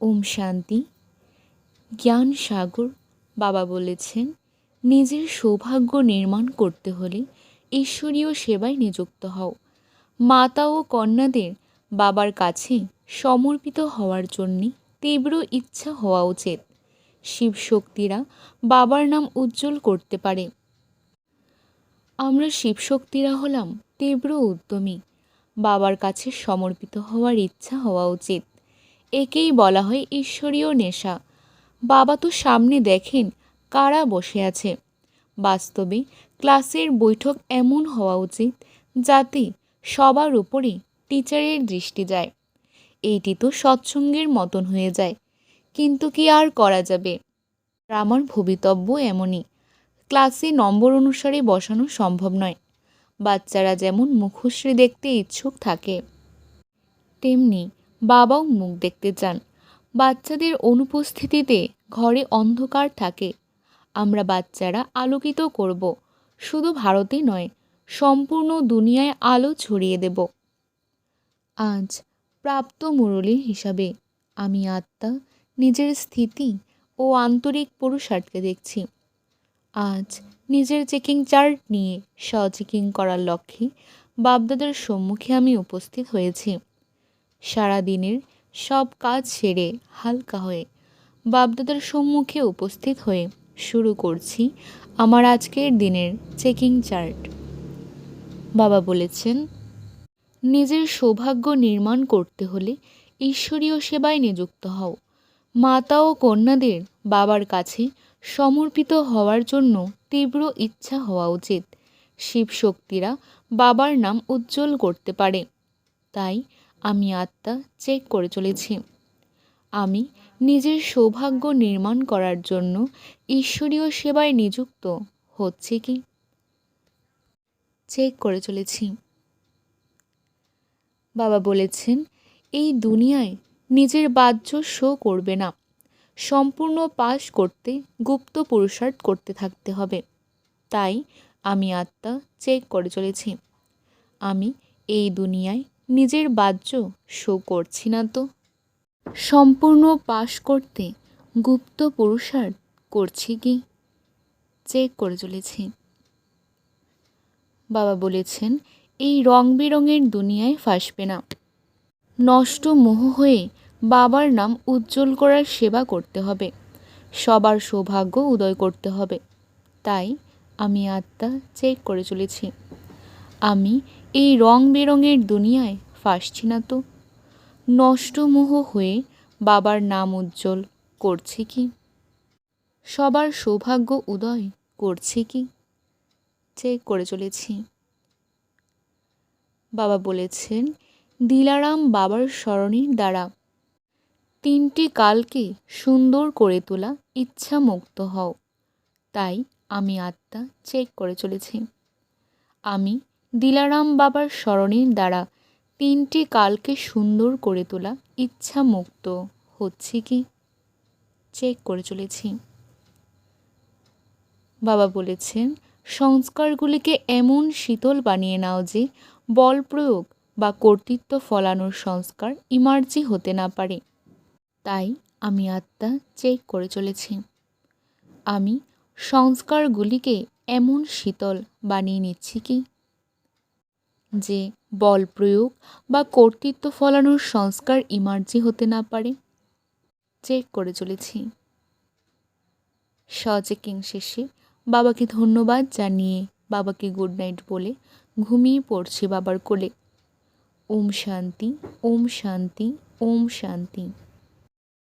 ওম শান্তি। জ্ঞান সাগর, বাবা বলেছেন, নিজের সৌভাগ্য নির্মাণ করতে হলে ঈশ্বরীয় সেবায় নিযুক্ত হও। মাতা ও কন্যাদের বাবার কাছে সমর্পিত হওয়ার জন্যে তীব্র ইচ্ছা হওয়া উচিত। শিবশক্তিরা বাবার নাম উজ্জ্বল করতে পারে। আমরা শিবশক্তিরা হলাম তীব্র উদ্যমী। বাবার কাছে সমর্পিত হওয়ার ইচ্ছা হওয়া উচিত। একেই বলা হয় ঈশ্বরীয় নেশা। বাবা তো সামনে দেখেন কারা বসে আছে। বাস্তবে ক্লাসের বৈঠক এমন হওয়া উচিত যাতে সবার উপরে টিচারের দৃষ্টি যায়। এইটি তো সৎসঙ্গের মতন হয়ে যায়, কিন্তু কি আর করা যাবে? আমার ভবিতব্য এমনই, ক্লাসে নম্বর অনুসারে বসানো সম্ভব নয়। বাচ্চারা যেমন মুখশ্রী দেখতে ইচ্ছুক থাকে, তেমনি বাবাও মুখ দেখতে চান। বাচ্চাদের অনুপস্থিতিতে ঘরে অন্ধকার থাকে। আমরা বাচ্চারা আলোকিত করব। শুধু ভারতে নয়, সম্পূর্ণ দুনিয়ায় আলো ছড়িয়ে দেব। আজ প্রাপ্ত মুরলী হিসাবে আমি আত্মা, নিজের স্থিতি ও আন্তরিক পুরুষার্থকে দেখছি। আজ নিজের চেকিং চার্ট নিয়ে স্ব-চেকিং করার লক্ষ্যে বাপদাদার সম্মুখে আমি উপস্থিত হয়েছি। সারা দিনের সব কাজ সেরে হালকা হয়ে বাপদাদার সম্মুখে উপস্থিত হয়ে শুরু করছি আমার আজকের দিনের চেকিং চার্ট। বাবা বলেছেন, নিজের সৌভাগ্য নির্মাণ করতে হলে ঈশ্বরীয় সেবায় নিযুক্ত হও। মাতা ও কন্যাদের বাবার কাছে সমর্পিত হওয়ার জন্য তীব্র ইচ্ছা হওয়া উচিত। শিবশক্তিরা বাবার নাম উজ্জ্বল করতে পারে। তাই আমি আত্মা চেক করে চলেছি। আমি নিজের সৌভাগ্য নির্মাণ করার জন্য ঈশ্বরীয় সেবায় নিযুক্ত হচ্ছে কি? চেক করে চলেছি। বাবা বলেছেন, এই দুনিয়ায় নিজের বাহ্য শো করবে না। সম্পূর্ণ পাশ করতে গুপ্ত পুরুষার্থ করতে থাকতে হবে। তাই আমি আত্মা চেক করে চলেছি। আমি এই দুনিয়ায় নিজের বাহ্য শো করছি না তো। সম্পূর্ণ পাশ করতে গুপ্ত পুরুষার্থ করছি কি? চেক করে চলেছি। বাবা বলেছেন, এই রং বেরঙের দুনিয়ায় ফাঁসবে না। নষ্ট মোহ হয়ে বাবার নাম উজ্জ্বল করার সেবা করতে হবে। সবার সৌভাগ্য উদয় করতে হবে। তাই আমি আত্মা চেক করে চলেছি। আমি এই রং বেরঙের দুনিয়ায় ফাঁসছি না তো। নষ্ট মোহ হয়ে বাবার নাম উজ্জ্বল করছে কি? সবার সৌভাগ্য উদয় করছে কি? চেক করে চলেছি। বাবা বলেছেন, দিলারাম বাবার স্মরণের দ্বারা তিনটি কালকে সুন্দর করে তোলা ইচ্ছা মুক্ত হও। তাই আমি আত্মা চেক করে চলেছি। আমি দিলারাম বাবার স্মরণের দ্বারা তিনটি কালকে সুন্দর করে তোলা ইচ্ছা মুক্ত হচ্ছে কি? চেক করে চলেছি। বাবা বলেছেন, সংস্কারগুলিকে এমন শীতল বানিয়ে নাও যে বল প্রয়োগ বা কর্তৃত্ব ফলানোর সংস্কার ইমার্জি হতে না পারে। তাই আমি আত্মা চেক করে চলেছি। আমি সংস্কারগুলিকে এমন শীতল বানিয়ে নিচ্ছি কি? যে বল প্রয়োগ বা কর্তৃত্ব ফলানোর সংস্কার ইমার্জি হতে না পারে। চেক করে চলেছি। সচেকিং শেষে বাবাকে ধন্যবাদ জানিয়ে বাবাকে গুড নাইট বলে ঘুমিয়ে পড়ছি বাবার কোলে। ওম শান্তি ওম শান্তি ওম শান্তি।